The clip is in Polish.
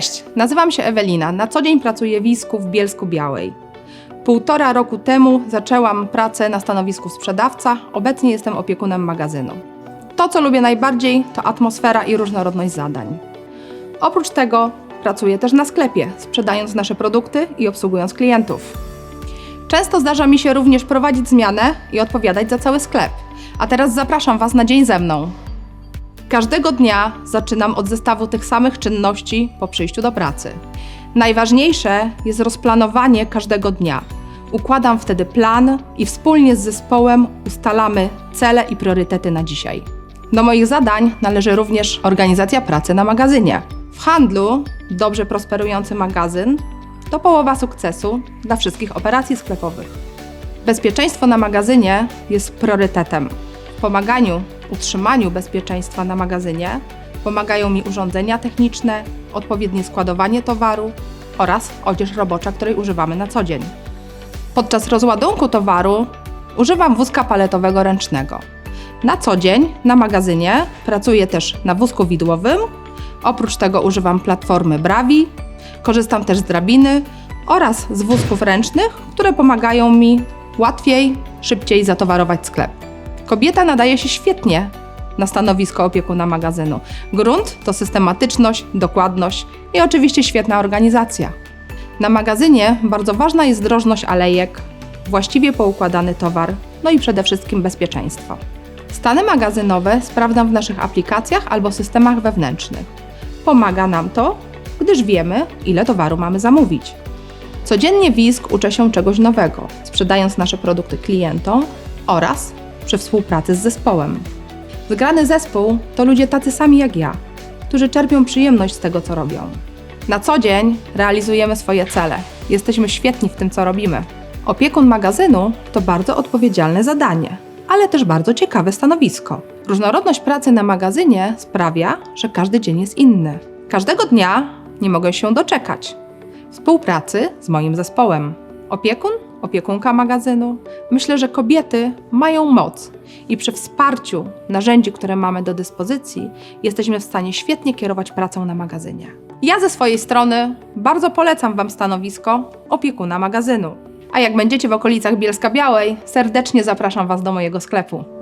Cześć, nazywam się Ewelina. Na co dzień pracuję w Wisku w Bielsku Białej. Półtora roku temu zaczęłam pracę na stanowisku sprzedawca, obecnie jestem opiekunem magazynu. To, co lubię najbardziej, to atmosfera i różnorodność zadań. Oprócz tego pracuję też na sklepie, sprzedając nasze produkty i obsługując klientów. Często zdarza mi się również prowadzić zmianę i odpowiadać za cały sklep. A teraz zapraszam Was na dzień ze mną. Każdego dnia zaczynam od zestawu tych samych czynności po przyjściu do pracy. Najważniejsze jest rozplanowanie każdego dnia. Układam wtedy plan i wspólnie z zespołem ustalamy cele i priorytety na dzisiaj. Do moich zadań należy również organizacja pracy na magazynie. W handlu dobrze prosperujący magazyn to połowa sukcesu dla wszystkich operacji sklepowych. Bezpieczeństwo na magazynie jest priorytetem. W pomaganiu utrzymaniu bezpieczeństwa na magazynie pomagają mi urządzenia techniczne, odpowiednie składowanie towaru oraz odzież robocza, której używamy na co dzień. Podczas rozładunku towaru używam wózka paletowego ręcznego. Na co dzień na magazynie pracuję też na wózku widłowym. Oprócz tego używam platformy Bravi, korzystam też z drabiny oraz z wózków ręcznych, które pomagają mi łatwiej, szybciej zatowarować sklep. Kobieta nadaje się świetnie na stanowisko opiekuna magazynu. Grunt to systematyczność, dokładność i oczywiście świetna organizacja. Na magazynie bardzo ważna jest drożność alejek, właściwie poukładany towar, no i przede wszystkim bezpieczeństwo. Stany magazynowe sprawdzam w naszych aplikacjach albo systemach wewnętrznych. Pomaga nam to, gdyż wiemy, ile towaru mamy zamówić. Codziennie WISK uczę się czegoś nowego, sprzedając nasze produkty klientom oraz przy współpracy z zespołem. Wygrany zespół to ludzie tacy sami jak ja, którzy czerpią przyjemność z tego, co robią. Na co dzień realizujemy swoje cele. Jesteśmy świetni w tym, co robimy. Opiekun magazynu to bardzo odpowiedzialne zadanie, ale też bardzo ciekawe stanowisko. Różnorodność pracy na magazynie sprawia, że każdy dzień jest inny. Każdego dnia nie mogę się doczekać. Współpracy z moim zespołem. Opiekun, opiekunka magazynu. Myślę, że kobiety mają moc i przy wsparciu narzędzi, które mamy do dyspozycji, jesteśmy w stanie świetnie kierować pracą na magazynie. Ja ze swojej strony bardzo polecam Wam stanowisko opiekuna magazynu. A jak będziecie w okolicach Bielska Białej, serdecznie zapraszam Was do mojego sklepu.